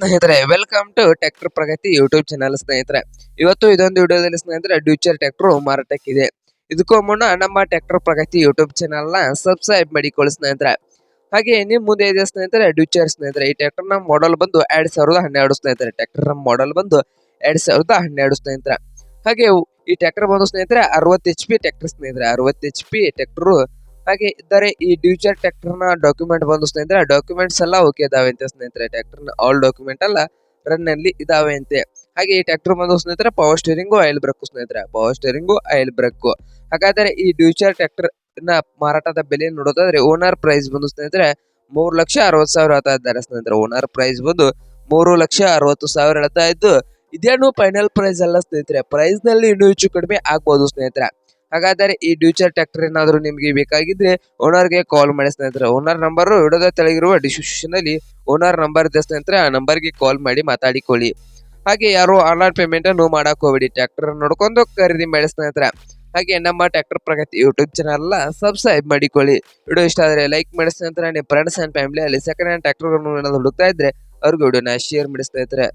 ಸ್ನೇಹಿತರೆ welcome to tractor Pragati YouTube channel ಸ್ನೇಹಿತರೆ. ಇವತ್ತು ಇದೊಂದು ವಿಡಿಯೋದಲ್ಲಿ ಸ್ನೇಹಿತರೆ ಡ್ಯೂಚರ್ ಟ್ರ್ಯಾಕ್ಟರ್ ಮಾರಾಟಕ್ಕಿದೆ. ಇದಕ್ಕೂ ಮುನ್ನ ನಮ್ಮ ಟ್ರ್ಯಾಕ್ಟರ್ ಪ್ರಗತಿ ಯೂಟ್ಯೂಬ್ ಚಾನಲ್ನ ಸಬ್ಸ್ಕ್ರೈಬ್ ಮಾಡಿಕೊಳ್ಳಿ ಸ್ನೇಹಿತರೆ. ಹಾಗೆ ನಿಮ್ ಮುಂದೆ ಇದೆ ಸ್ನೇಹಿತರೆ ಡ್ಯೂಚರ್ ಸ್ನೇಹಿತರೆ, ಈ ಟ್ರ್ಯಾಕ್ಟರ್ನ ಮಾಡೆಲ್ ಬಂದು ಎರಡ್ ಸಾವಿರದ ಹನ್ನೆರಡು ಸ್ನೇಹಿತರೆ. ಟ್ರ್ಯಾಕ್ಟರ್ ಮಾಡೆಲ್ ಬಂದು ಎರಡ್ ಸಾವಿರದ ಹನ್ನೆರಡು ಸ್ನೇಹಿತರೆ. ಹಾಗೆ ಈ ಟ್ರ್ಯಾಕ್ಟರ್ ಬಂದು ಸ್ನೇಹಿತರೆ, ಅರವತ್ತು ಎಚ್ ಪಿ ಟ್ರ್ಯಾಕ್ಟರ್ ಸ್ನೇಹಿತರೆ. ಅರವತ್ತು ಎಚ್ ಪಿ ಟ್ರ್ಯಾಕ್ಟರ್ ಹಾಗೆ ಇದ್ದರೆ ಈ ಡ್ಯೂಚರ್ ಟ್ರ್ಯಾಕ್ಟರ್ನ ಡಾಕ್ಯುಮೆಂಟ್ ಬಂದು ಸ್ನೇಹಿತರೆ ಡಾಕ್ಯುಮೆಂಟ್ಸ್ ಎಲ್ಲ ಓಕೆ ಇದಾವೆ ಅಂತ ಸ್ನೇಹಿತರೆ. ಟ್ರ್ಯಾಕ್ಟರ್ನ ಆಲ್ ಡಾಕ್ಯುಮೆಂಟ್ ಎಲ್ಲ ರನ್ನಲ್ಲಿ ಇದಾವೆ ಅಂತೆ. ಹಾಗೆ ಈ ಟ್ರ್ಯಾಕ್ಟರ್ ಬಂದು ಸ್ನೇಹಿತರೆ ಪವರ್ ಸ್ಟೇರಿಂಗು ಆಯಿಲ್ ಬ್ರಕ್ ಸ್ನೇಹಿತರೆ. ಪವರ್ ಸ್ಟೇರಿಂಗು ಆಯಿಲ್ ಬ್ರಕ್ ಹಾಗಾದ್ರೆ ಈ ಡ್ಯೂಚರ್ ಟ್ರ್ಯಾಕ್ಟರ್ನ ಮಾರಾಟದ ಬೆಲೆ ನೋಡೋದಾದ್ರೆ ಓನರ್ ಪ್ರೈಸ್ ಬಂದು ಸ್ನೇಹಿತರೆ ಮೂರು ಲಕ್ಷ ಅರವತ್ತು ಸಾವಿರ ಹೇಳ್ತಾ ಇದ್ದಾರೆ ಸ್ನೇಹಿತರೆ. ಓನರ್ ಪ್ರೈಸ್ ಬಂದು ಮೂರು ಲಕ್ಷ ಅರವತ್ತು ಸಾವಿರ ಹೇಳ್ತಾ ಇದ್ದು, ಇದೇನು ಫೈನಲ್ ಪ್ರೈಸ್ ಅಲ್ಲ ಸ್ನೇಹಿತರೆ. ಪ್ರೈಸ್ನಲ್ಲಿ ಇನ್ನೂ ಹೆಚ್ಚು ಕಡಿಮೆ ಆಗ್ಬೋದು ಸ್ನೇಹಿತರೆ. ಹಾಗಾದರೆ ಈ ಡ್ಯೂಚರ್ ಟ್ರ್ಯಾಕ್ಟರ್ ಏನಾದರೂ ನಿಮಗೆ ಬೇಕಾಗಿದ್ರೆ ಓನರ್ಗೆ ಕಾಲ್ ಮಾಡಿ ಸ್ನೇಹಿತರೆ. ಓನರ್ ನಂಬರ್ ವಿಡೋದ ತೆಳಗಿರುವ ಡಿಸ್ಕ್ರಿಪ್ಷನ್ ಅಲ್ಲಿ ಓನರ್ ನಂಬರ್ ಇದೆ ಸ್ನೇಹಿತರೆ. ಆ ನಂಬರ್ಗೆ ಕಾಲ್ ಮಾಡಿ ಮಾತಾಡಿಕೊಳ್ಳಿ. ಹಾಗೆ ಯಾರು ಆನ್ಲೈನ್ ಪೇಮೆಂಟ್ ಅನ್ನು ಮಾಡಕ್ ಹೋಗ್ಬೇಡಿ. ಟ್ರ್ಯಾಕ್ಟರ್ ನೋಡ್ಕೊಂಡು ಖರೀದಿ ಮಾಡಿ ಸ್ನೇಹಿತರೆ. ಹಾಗೆ ನಮ್ಮ tractor Pragati YouTube channel subscribe ಮಾಡಿಕೊಳ್ಳಿ. ವಿಡಿಯೋ ಇಷ್ಟ ಆದರೆ ಲೈಕ್ ಮಾಡಿ ಸ್ನೇಹಿತರೆ. ನಿಮ್ಮ ಫ್ರೆಂಡ್ಸ್ ಅಂಡ್ ಫ್ಯಾಮಿಲಿ ಅಲ್ಲಿ ಸೆಕೆಂಡ್ ಹ್ಯಾಂಡ್ ಟ್ರ್ಯಾಕ್ಟರ್ ಏನಾದ್ರು ಹುಡುಕ್ತಾ ಇದ್ರೆ ಅವ್ರಿಗೆ ವಿಡಿಯೋನ ಶೇರ್ ಮಾಡಿ ಸ್ನೇಹಿತರೆ.